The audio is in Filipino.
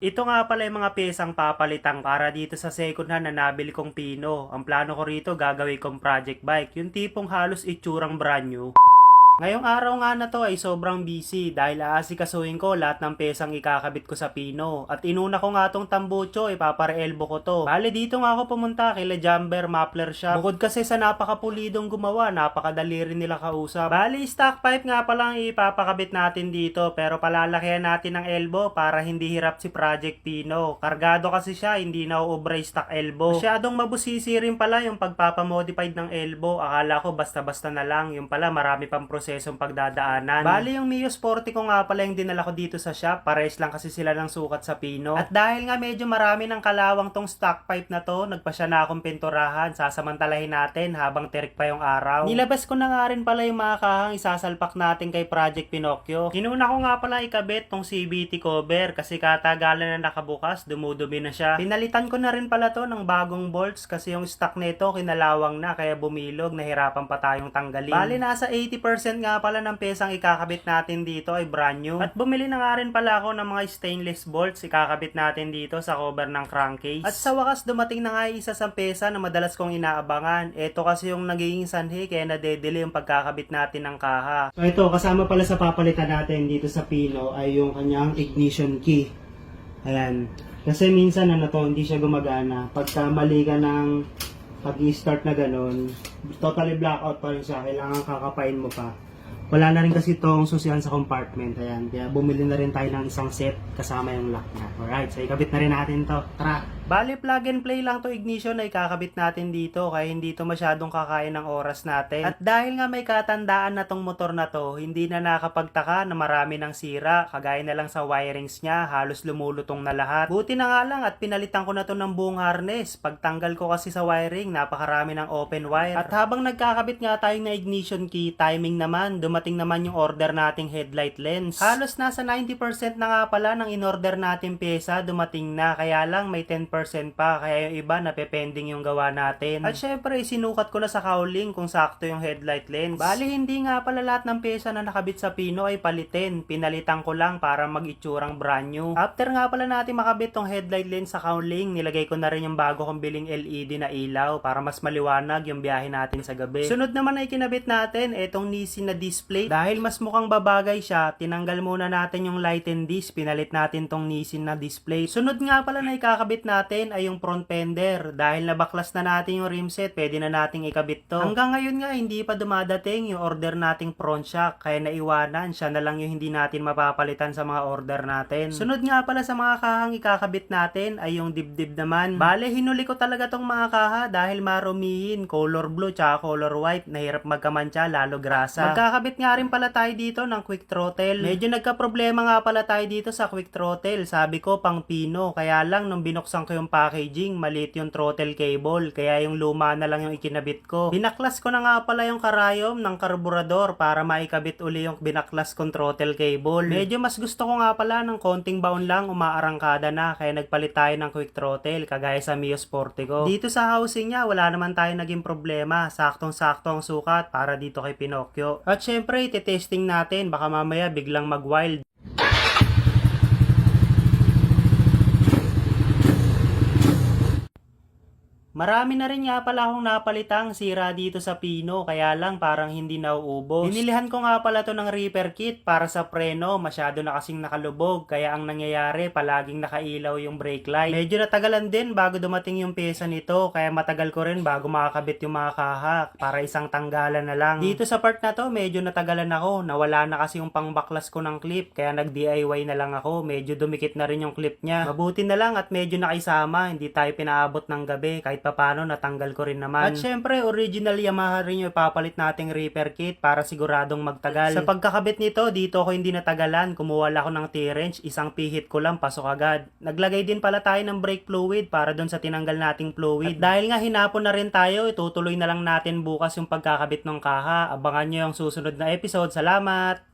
Ito nga pala yung mga pyesang papalitan para dito sa second hand na nabili kong Pino. Ang plano ko rito gagawin kong project bike. Yung tipong halos itsurang brand new. Ngayong araw nga na to ay sobrang busy dahil aasikasuhin ko lahat ng pesang ikakabit ko sa Pino. At inuna ko nga tong tambucho, ipapare-elbow ko to. Bale dito nga ako pumunta kila Jumper Muffler Shop. Bukod kasi sa napakapulidong gumawa, napakadali rin nila kausap. Bale stock pipe nga pala ang ipapakabit natin dito pero palalakihan natin ng elbow para hindi hirap si Project Pino. Kargado kasi siya, hindi na uubra stock elbow. Masyadong mabusisi rin pala yung pagpapamodified ng elbow. Akala ko basta-basta na lang. Yung pala marami pang prosesong pagdadaanan. Bali yung Mio Sporty ko nga pala yung dinala ko dito sa shop. Pares lang kasi sila ng sukat sa Pino. At dahil nga medyo marami ng kalawang tong stock pipe na to, nagpa siya na akong pinturahan. Sasamantalahin natin habang terik pa yung araw. Nilabas ko na nga rin pala yung mga kahang isasalpak natin kay Project Pinocchio. Inuna ko nga pala ikabit tong CBT cover kasi katagalan na nakabukas, dumudumi na siya. Pinalitan ko na rin pala to ng bagong bolts kasi yung stock nito kinalawang na kaya bumilog, nahirapan pa tayong tanggalin. Bali nasa 80% nga pala ng pesang ikakabit natin dito ay brand new. At bumili na nga rin pala ako ng mga stainless bolts ikakabit natin dito sa cover ng crankcase. At sa wakas dumating na nga isa sa pesa na madalas kong inaabangan. Ito kasi yung nagiging sanhi kaya nadedele yung pagkakabit natin ng kaha. So ito kasama pala sa papalitan natin dito sa Pino ay yung kanyang ignition key. Ayan. Kasi minsan ano to, hindi siya gumagana. Pagka mali ka ng pag-i-start na ganun, totally blackout pa rin siya. Kailangan kakapain mo pa. Wala na rin kasi itong susihan sa compartment. Ayan. Kaya bumili na rin tayo ng isang set kasama yung lock niya. Alright. So ikabit na rin natin to. Tara! Bali, plug and play lang to ignition na ikakabit natin dito kaya hindi to masyadong kakain ng oras natin. At dahil nga may katandaan na tong motor na to, hindi na nakapagtaka na marami ng sira. Kagaya na lang sa wirings niya, halos lumulutong na lahat. Buti na nga lang at pinalitan ko na to ng buong harness. Pagtanggal ko kasi sa wiring, napakarami ng open wire. At habang nagkakabit nga tayo na ignition key, timing naman, dumating naman yung order nating headlight lens. Halos nasa 90% na nga pala ng in-order natin pyesa, dumating na. Kaya lang may 10% pa, kaya yung iba napepending yung gawa natin. At syempre, sinukat ko na sa cowling kung sakto yung headlight lens. Bali, hindi nga pala lahat ng pyesa na nakabit sa Pino ay palitin. Pinalitan ko lang para mag-itsurang brand new. After nga pala natin makabit tong headlight lens sa cowling, nilagay ko na rin yung bago kong biling LED na ilaw para mas maliwanag yung biyahe natin sa gabi. Sunod naman ay kinabit natin itong Nissin na display. Dahil mas mukhang babagay siya, tinanggal muna natin yung light and disc, pinalit natin tong Nissin na display. Sunod nga pala na ikakabit natin ay yung front fender. Dahil nabaklas na natin yung rim set, pwede na nating ikabit to. Hanggang ngayon nga, hindi pa dumadating yung order nating front shock, kaya naiwanan, siya na lang yung hindi natin mapapalitan sa mga order natin. Sunod nga pala sa mga kahang ikakabit natin ay yung dibdib naman. Bale, hinuli ko talaga tong mga kaha dahil marumihin, color blue tsaka color white, nahirap magkamantsa, lalo grasa. Magkakabit nga rin pala tayo dito ng quick throttle. Medyo nagka-problema nga pala tayo dito sa quick throttle. Sabi ko pang pino, kaya lang nung binuksan ko yung packaging, maliit yung throttle cable, kaya yung luma na lang yung ikinabit ko. Binaklas ko na nga pala yung karayom ng karburador para maikabit uli yung binaklas kong throttle cable. Medyo mas gusto ko nga pala ng konting baon lang umaarangkada na, kaya nagpalit tayo ng quick throttle, kagaya sa Mio Sportico. Dito sa housing niya, wala naman tayo naging problema. Saktong-sakto ang sukat para dito kay Pinocchio. At syempre, testing natin, baka mamaya biglang mag-wild. Marami na rin nga pala akong napalitang sira dito sa Pino, kaya lang parang hindi nauubos. Binilihan ko nga pala to ng repair kit para sa preno, masyado na kasing nakalubog, kaya ang nangyayari palaging nakailaw yung brake light. Medyo natagalan din bago dumating yung pyesa nito, kaya matagal ko rin bago makakabit yung mga kahak, para isang tanggalan na lang. Dito sa part na to, medyo natagalan ako, nawala na kasi yung pangbaklas ko ng clip, kaya nag-DIY na lang ako, medyo dumikit na rin yung clip niya. Mabuti na lang at medyo nakisama, hindi tayo pinaabot ng gabi, kahit pa paano natanggal ko rin naman. At syempre, original Yamaha rin yung ipapalit nating repair kit para siguradong magtagal. Sa pagkakabit nito, dito ako hindi natagalan. Kumuha ako ng T-wrench, isang pihit ko lang, pasok agad. Naglagay din pala tayo ng brake fluid para doon sa tinanggal nating fluid. At dahil nga hinapon na rin tayo, itutuloy na lang natin bukas yung pagkakabit ng kaha. Abangan nyo yung susunod na episode. Salamat!